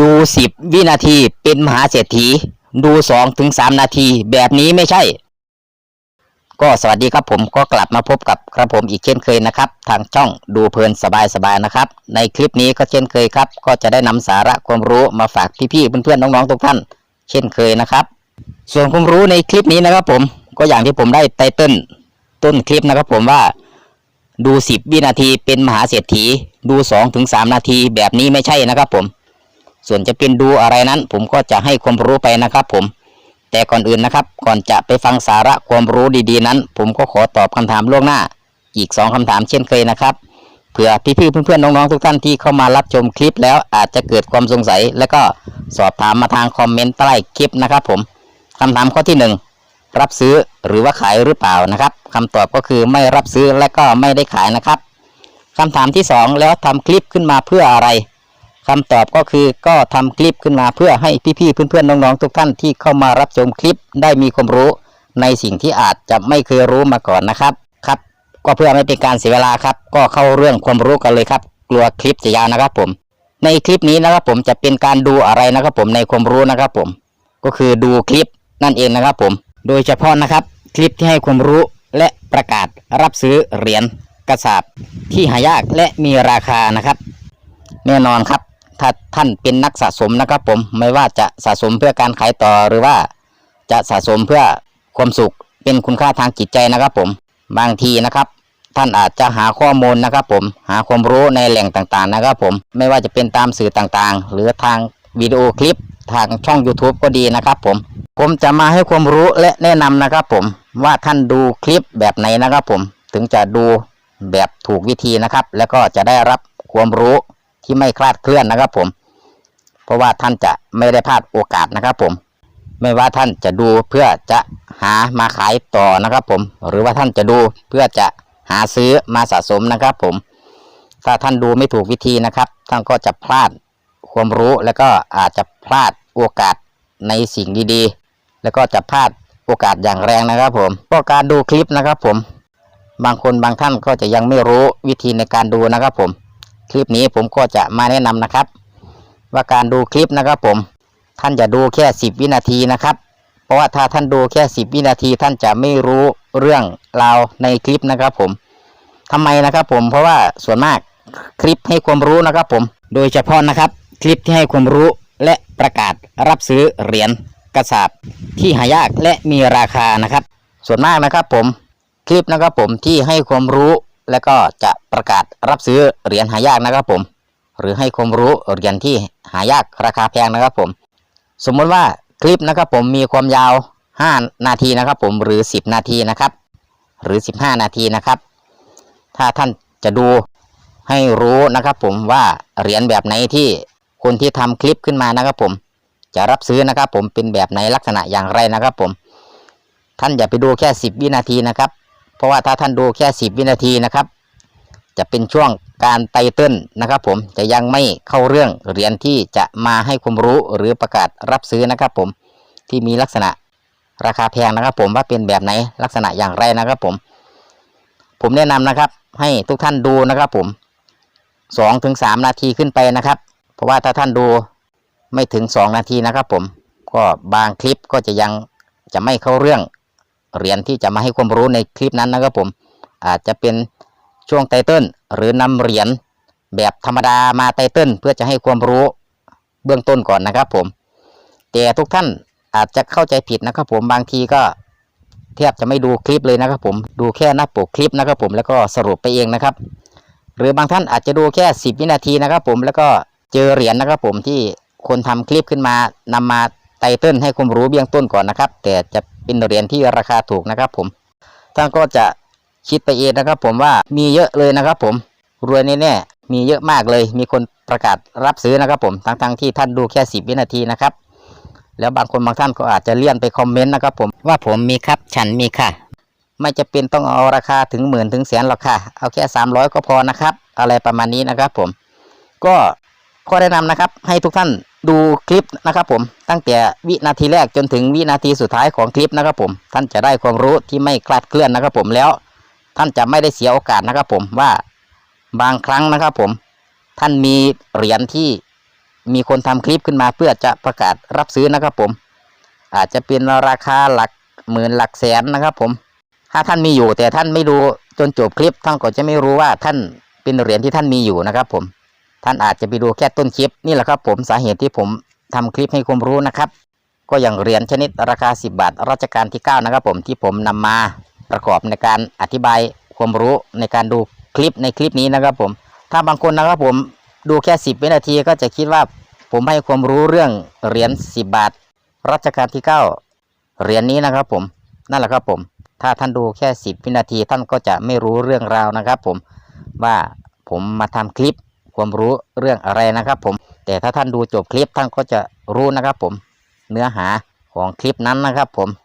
ดูสิบวินาทีเป็นมหาเศรษฐี ดูสองถึงสามนาทีแบบนี้ไม่ใช่ ก็สวัสดีครับผมก็กลับมาพบกับกระผมอีกเช่นเคยนะครับ ทางช่องดูเพลินสบายๆนะครับ ในคลิปนี้ก็เช่นเคยครับ ก็จะได้นำสาระความรู้มาฝากพี่ๆเพื่อนๆน้องๆทุกท่าน เช่นเคยนะครับ ส่วนความรู้ในคลิปนี้นะครับผมก็อย่างที่ผมได้ไตเติ้ลต้นคลิปนะครับผมว่าดูสิบวินาทีเป็นมหาเศรษฐี ดูสองถึงสามนาทีแบบนี้ไม่ใช่นะครับผม ส่วนจะเป็นดูอะไรนั้น ผมก็จะให้ความรู้ไปนะครับ ผม แต่ก่อนอื่นนะครับ ก่อนจะไปฟังสาระความรู้ดีๆนั้น ผมก็ขอตอบคำถามล่วงหน้า อีกสองคำถามเช่นเคยนะครับเผื่อพี่ๆเพื่อนๆน้องๆทุกท่านที่เข้ามารับชมคลิปแล้วอาจจะเกิดความสงสัย และก็สอบถามมาทางคอมเมนต์ใต้คลิปนะครับ ผมคำถามข้อที่หนึ่งรับซื้อหรือว่าขายหรือเปล่านะครับคำตอบก็คือไม่รับซื้อและก็ไม่ได้ขายนะครับคำถามที่สองแล้วทำคลิปขึ้นมาเพื่ออะไร คำตอบก็คือก็ทำคลิปขึ้นมาเพื่อให้พี่ๆเพื่อนๆน้องๆทุกท่านที่เข้ามารับชมคลิปได้มีความรู้ ในสิ่งที่อาจจะไม่เคยรู้มาก่อนนะครับครับ ก็เพื่อไม่เป็นการเสียเวลาครับ ก็เข้าเรื่องความรู้กันเลยครับ กลัวคลิปจะยาวนะครับผม ในคลิปนี้นะครับผมจะเป็นการดูอะไรนะครับผมในความรู้นะครับผม ก็คือดูคลิปนั่นเองนะครับผม โดยเฉพาะนะครับ คลิปที่ให้ความรู้และประกาศรับซื้อเหรียญกระสาบที่หายากและมีราคานะครับ แน่นอนครับ ถ้าท่านเป็นนักสะสมนะครับ ผมไม่ว่าจะสะสมเพื่อการขายต่อหรือว่าจะสะสมเพื่อความสุขเป็นคุณค่าทางจิตใจนะครับ ผมบางทีนะครับ ท่านอาจจะหาข้อมูลนะครับ ผมหาความรู้ในแหล่งต่างๆนะครับ ผมไม่ว่าจะเป็นตามสื่อต่างๆ หรือทางวิดีโอคลิปทางช่อง YouTube ก็ดีนะครับผม ผมจะมาให้ความรู้และแนะนำนะครับผมว่าท่านดูคลิปแบบไหนนะครับผมถึงจะดูแบบถูกวิธีนะครับ แล้วก็จะได้รับความรู้ ที่ไม่คลาดเคลื่อนนะครับ ผม เพราะว่าท่านจะไม่ได้พลาดโอกาสนะครับ ผม ไม่ว่าท่านจะดูเพื่อจะหามาขายต่อนะครับ ผม หรือว่าท่านจะดูเพื่อจะหาซื้อมาสะสมนะครับ ผม ถ้าท่านดูไม่ถูกวิธีนะครับ ท่านก็จะพลาดความรู้แล้วก็อาจจะพลาดโอกาสในสิ่งดีๆ แล้วก็จะพลาดโอกาสอย่างแรงนะครับ ผมก็การดูคลิปนะครับ ผม บางคนบางท่านก็จะยังไม่รู้วิธีในการดูนะครับ ผม คลิปนี้ผมก็จะมาแนะนำนะครับ ว่าการดูคลิปนะครับผมท่านจะดูแค่สิบวินาทีนะครับ เพราะว่าถ้าท่านดูแค่สิบวินาที ท่านจะไม่รู้เรื่องราวในคลิปนะครับผมทำไมนะครับผมเพราะว่าส่วนมากคลิปให้ความรู้นะครับผมโดยเฉพาะนะครับ คลิปที่ให้ความรู้และประกาศรับซื้อเหรียญกระสาบที่หายากและมีราคานะครับ ส่วนมากนะครับผมคลิปนะครับผมที่ให้ความรู้ และก็จะประกาศรับซื้อเหรียญหายากนะครับผม หรือให้ความรู้เหรียญที่หายากราคาแพงนะครับผม สมมติว่าคลิปนะครับผมมีความยาว 5 นาทีนะครับผมหรือ 10 นาทีนะครับ หรือ 15 นาทีนะครับ ถ้าท่านจะดูให้รู้นะครับผมว่าเหรียญแบบไหนที่คนที่ทำคลิปขึ้นมานะครับผม จะรับซื้อนะครับผมเป็นแบบไหนลักษณะอย่างไรนะครับผม ท่านอย่าไปดูแค่ 10 วินาทีนะครับ เพราะว่าถ้าท่านดูแค่ 10 วินาทีนะครับ จะเป็นช่วงการไตเติ้ลนะครับ ผมจะยังไม่เข้าเรื่องเหรียญที่จะมาให้ความรู้หรือประกาศรับซื้อนะครับ ผมที่มีลักษณะราคาแพงนะครับ ผมว่าเป็นแบบไหนลักษณะอย่างไรนะครับ ผม ผมแนะนำนะครับ ให้ทุกท่านดูนะครับ ผมสองถึงสามนาทีขึ้นไปนะครับ เพราะว่าถ้าท่านดูไม่ถึงสองนาทีนะครับ ผมก็บางคลิปก็จะยังจะไม่เข้าเรื่อง เหรียญที่จะมาให้ความรู้ในคลิปนั้นนะครับผม อาจจะเป็นช่วงไตเติ้ลหรือนำเหรียญแบบธรรมดามาไตเติ้ลเพื่อจะให้ความรู้เบื้องต้นก่อนนะครับผม แต่ทุกท่านอาจจะเข้าใจผิดนะครับผมบางทีก็แทบจะไม่ดูคลิปเลยนะครับผมดูแค่หน้าปกคลิปนะครับผมแล้วก็สรุปไปเองนะครับ หรือบางท่านอาจจะดูแค่ 10 วินาทีนะครับผมแล้วก็เจอเหรียญนะครับผมที่คนทำคลิปขึ้นมานำมาไตเติ้ลให้ความรู้เบื้องต้นก่อนนะครับ แต่จะ เป็นเหรียญที่ราคาถูกนะครับผมท่านก็จะคิดไปเองนะครับผมว่ามีเยอะเลยนะครับผมรวยแน่ๆมีเยอะมากเลย มีคนประกาศรับซื้อนะครับผมทั้งๆที่ท่านดูแค่ 10 วินาทีนะครับ แล้วบางคนบางท่านก็อาจจะเลี่ยนไปคอมเมนต์นะครับผมว่าผมมีครับฉันมีค่ะ ไม่จะเป็นต้องเอาราคาถึงหมื่นถึงแสนหรอกค่ะ เอาแค่สามร้อยก็พอนะครับ อะไรประมาณนี้นะครับผมก็ข้อแนะนำนะครับให้ทุกท่าน ดูคลิปนะครับผมตั้งแต่วินาทีแรกจนถึงวินาทีสุดท้ายของคลิปนะครับผมท่านจะได้ความรู้ที่ไม่คลาดเคลื่อนนะครับผมแล้วท่านจะไม่ได้เสียโอกาสนะครับผมว่าบางครั้งนะครับผมท่านมีเหรียญที่มีคนทำคลิปขึ้นมาเพื่อจะประกาศรับซื้อนะครับผม อาจจะเป็นราคาหลักหมื่นหลักแสนนะครับผม ถ้าท่านมีอยู่แต่ท่านไม่ดูจนจบคลิปท่านก็จะไม่รู้ว่าท่านเป็นเหรียญที่ท่านมีอยู่นะครับผม ท่านอาจจะไปดูแค่ต้นคลิปนี่แหละครับผมสาเหตุที่ผมทำคลิปให้ความรู้นะครับ ก็อย่างเหรียญชนิดราคา 10 บาทรัชกาลที่ 9 นะครับผมที่ผมนำมาประกอบในการอธิบายความรู้ในการดูคลิปในคลิปนี้นะครับผมถ้าบางคนนะครับผมดูแค่ 10 วินาทีก็จะคิดว่าผมให้ความรู้เรื่องเหรียญ10 บาทรัชกาลที่ 9 เหรียญนี้นะครับผมนั่นแหละครับผม ถ้าท่านดูแค่ 10 วินาทีท่านก็จะไม่รู้เรื่องราวนะครับผมว่าผมมาทำคลิป ความรู้เรื่องอะไรนะครับผม แต่ถ้าท่านดูจบคลิปท่านก็จะรู้นะครับผมเนื้อหาของคลิปนั้นนะครับผม